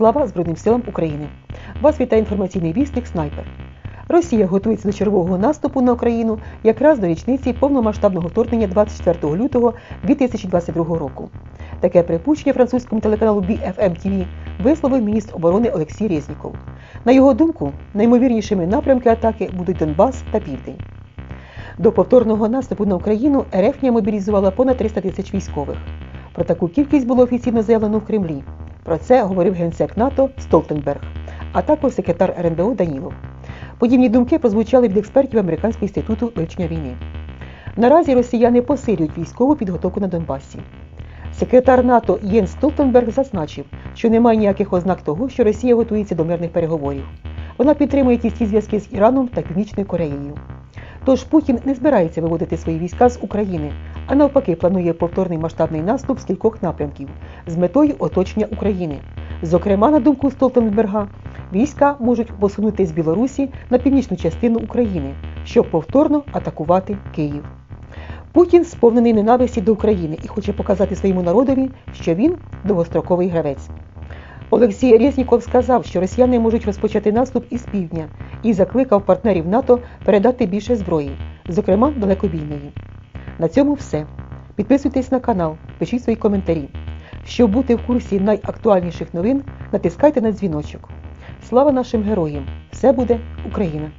Слава Збройним силам України! Вас вітає інформаційний вісник Снайпер. Росія готується до чергового наступу на Україну якраз до річниці повномасштабного вторгнення 24 лютого 2022 року. Таке припущення французькому телеканалу BFM TV висловив міністр оборони Олексій Резніков. На його думку, наймовірнішими напрямки атаки будуть Донбас та Південь. До повторного наступу на Україну РФ мобілізувала понад 300 тисяч військових. Про таку кількість було офіційно заявлено в Кремлі. Про це говорив генсек НАТО Столтенберг, а також секретар РНБО Данілов. Подібні думки прозвучали від експертів Американського інституту вивчення війни. Наразі росіяни посилюють військову підготовку на Донбасі. Секретар НАТО Єнс Столтенберг зазначив, що немає ніяких ознак того, що Росія готується до мирних переговорів. Вона підтримує тісні зв'язки з Іраном та Північною Кореєю. Тож Путін не збирається виводити свої війська з України, а навпаки планує повторний масштабний наступ з кількох напрямків з метою оточення України. Зокрема, на думку Столтенберга, війська можуть посунути з Білорусі на північну частину України, щоб повторно атакувати Київ. Путін сповнений ненависті до України і хоче показати своєму народові, що він довгостроковий гравець. Олексій Резніков сказав, що росіяни можуть розпочати наступ із півдня і закликав партнерів НАТО передати більше зброї, зокрема далекобійної. На цьому все. Підписуйтесь на канал, пишіть свої коментарі. Щоб бути в курсі найактуальніших новин, натискайте на дзвіночок. Слава нашим героям! Все буде Україна!